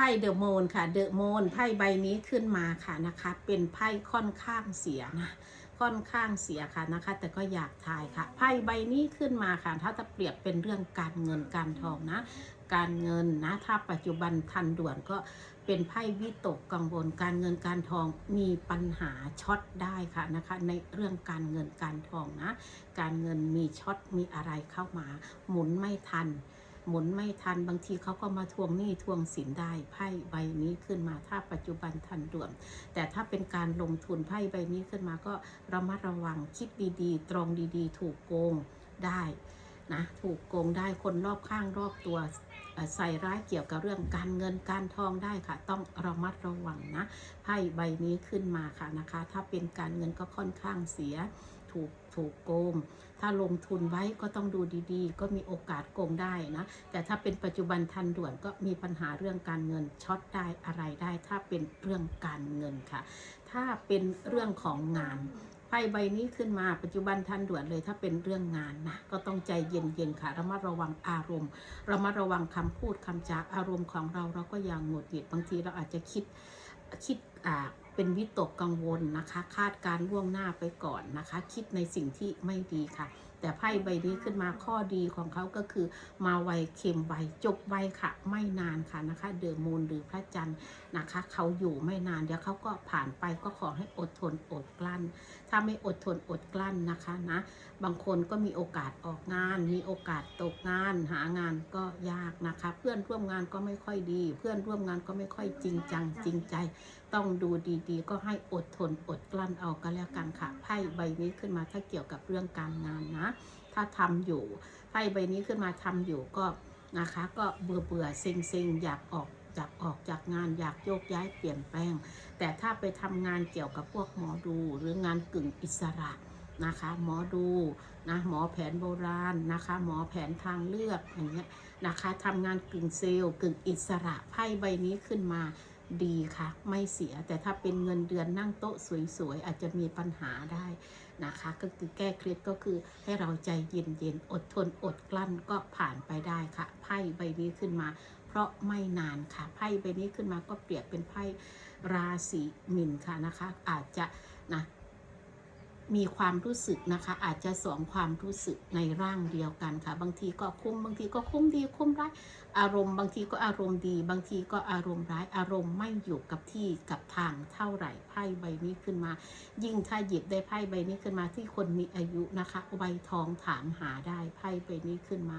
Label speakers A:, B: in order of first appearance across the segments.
A: พ่เดอะโมนค่ะ เดอะโมนไพ่ใบนี้ขึ้นมาค่ะนะคะ เป็นไพ่ค่อนข้างเสียนะ ค่อนข้างเสียค่ะนะคะ แต่ก็อยากทายค่ะ ไพ่ใบนี้ขึ้นมาค่ะ ถ้าจะเปรียบเป็นเรื่องการเงินการทองนะ การเงินนะ ถ้าปัจจุบันทันด่วนก็เป็นไพ่วิตกกังวลการเงินการทองมีปัญหาช็อตได้ค่ะนะคะ ในเรื่องการเงินการทองนะ การเงินมีช็อตมีอะไรเข้ามา หมุนไม่ทัน หมุนไม่ทันบางทีเขาก็มาทวงหนี้ทวงสินได้ไพ่ใบนี้ขึ้นมาถ้าปัจจุบันทันด่วน แต่ถ้าเป็นการลงทุนไพ่ใบนี้ขึ้นมาก็ระมัดระวังคิดดีๆ ตรงดีๆ ถูกโกงได้ นะถูกโกงได้คนรอบข้างรอบตัวใส่ร้ายเกี่ยวกับเรื่องการเงินการทองได้ค่ะ ต้องระมัดระวังนะไพ่ใบนี้ขึ้นมาค่ะนะคะ ถ้าเป็นการเงินก็ค่อนข้างเสียถูกถูกโกง ถ้าลงทุนไว้ก็ต้องดูดีๆ ก็มีโอกาสโกงได้นะ แต่ถ้าเป็นปัจจุบันทันด่วนก็มีปัญหาเรื่องการเงินช็อตได้อะไรได้ ถ้าเป็นเรื่องการเงินค่ะ ถ้าเป็นเรื่องของงาน ไพ่ใบนี้ขึ้นมาปัจจุบันทันด่วนเลยถ้าเป็นเรื่องงานนะก็ต้องใจเย็นๆค่ะระมัดระวังอารมณ์ระมัดระวังคำพูดคำจาอารมณ์ของเราเราก็อย่างหงุดหงิดบางทีเราอาจจะคิดคิดอ่าเป็นวิตกกังวลนะคะ คาดการล่วงหน้าไปก่อนนะคะ คิดในสิ่งที่ไม่ดีค่ะ แต่ไพ่ใบนี้ขึ้นมาข้อดีของเขาก็คือ มาไวเค็มไวจบไวค่ะ ไม่นานค่ะนะคะ เดือมูนหรือพระจันทร์นะคะ เขาอยู่ไม่นานเดี๋ยวเขาก็ผ่านไปก็ขอให้อดทนอดกลั้น ถ้าไม่อดทนอดกลั้นนะคะนะ บางคนก็มีโอกาสออกงาน มีโอกาสตกงาน หางานก็ยากนะคะ เพื่อนร่วมงานก็ไม่ค่อยดี เพื่อนร่วมงานก็ไม่ค่อยจริงจังจริงใจ ต้องดูดีๆ ก็ให้อดทนอดกลั้นเอาก็แล้วกันค่ะไพ่ใบนี้ขึ้นมาถ้าเกี่ยวกับเรื่องการงานนะถ้าทำอยู่ไพ่ใบนี้ขึ้นมาทำอยู่ก็นะคะ ก็เบื่อเบื่อเซ็งเซ็งอยากออกจากออกจากงานอยากโยกย้ายเปลี่ยนแปลง แต่ถ้าไปทำงานเกี่ยวกับพวกหมอดูหรืองานกึ่งอิสระนะคะหมอดูนะหมอแผนโบราณนะคะ หมอแผนทางเลือกอย่างเงี้ยนะคะทำงานกึ่งเซลล์กึ่งอิสระไพ่ใบนี้ขึ้นมา ดีค่ะ ไม่เสียแต่ถ้าเป็นเงินเดือนนั่งโต๊ะสวยๆ อาจจะมีปัญหาได้นะคะ ก็คือแก้เคล็ดก็คือให้เราใจเย็นๆ อดทนอดกลั้นก็ผ่านไปได้ค่ะ ไพ่ใบนี้ขึ้นมา เพราะไม่นานค่ะ ไพ่ใบนี้ขึ้นมาก็เปรียบเป็นไพ่ราศีมินค่ะนะคะ อาจจะนะ มีความรู้สึกนะคะ อาจจะสองความรู้สึกในร่างเดียวกันค่ะ บางทีก็คุ้มบางทีก็คุ้มดีคุ้มร้ายอารมณ์ บางทีก็อารมณ์ดี บางทีก็อารมณ์ร้ายอารมณ์ไม่อยู่กับที่กับทางเท่าไหร่ไพ่ใบนี้ขึ้นมา ยิ่งถ้าหยิบได้ไพ่ใบนี้ขึ้นมาที่คนมีอายุนะคะใบทองถามหาได้ไพ่ใบนี้ขึ้นมา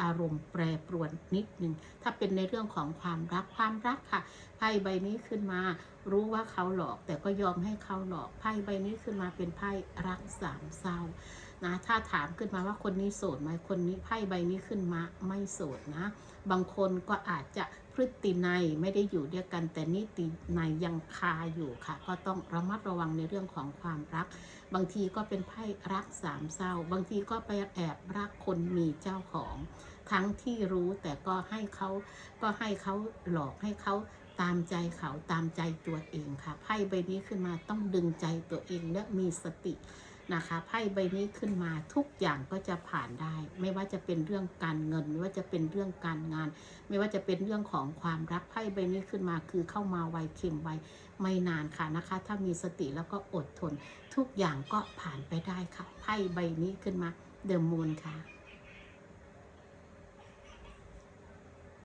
A: อารมณ์แปรปรวนนิดหนึ่งถ้าเป็นในเรื่องของความรักความรักค่ะไพ่ใบนี้ขึ้นมา รู้ว่าเขาหลอก แต่ก็ยอมให้เขาหลอกไพ่ใบนี้ขึ้นมาเป็นไพ่รักสามเศร้านะถ้าถามขึ้นมาว่าคนนี้โสดไหมคนนี้ไพ่ใบนี้ขึ้นมาไม่โสดนะ บางคนก็อาจจะ ฤตินัยไม่ได้อยู่ด้วยกันแต่นิตินัยยังคาอยู่ค่ะ ก็ต้องระมัดระวังในเรื่องของความรัก บางทีก็เป็นไพ่รักสามเศร้า บางทีก็ไปแอบรักคนมีเจ้าของ ทั้งที่รู้แต่ก็ให้เขาก็ให้เขาหลอกให้เขาตามใจเขาตามใจตัวเองค่ะไพ่ใบนี้ขึ้นมาต้องดึงใจตัวเองและมีสติ นะคะไพ่ใบนี้ขึ้นมาทุกอย่างก็จะผ่านได้ ไม่ว่าจะเป็นเรื่องการเงิน ไม่ว่าจะเป็นเรื่องการงาน ไม่ว่าจะเป็นเรื่องของความรักไพ่ใบนี้ขึ้นมาคือเข้ามาไวเข็มไวไม่นานค่ะนะคะ ถ้ามีสติแล้วก็อดทน ทุกอย่างก็ผ่านไปได้ค่ะไพ่ใบนี้ขึ้นมาเดอะมูนค่ะ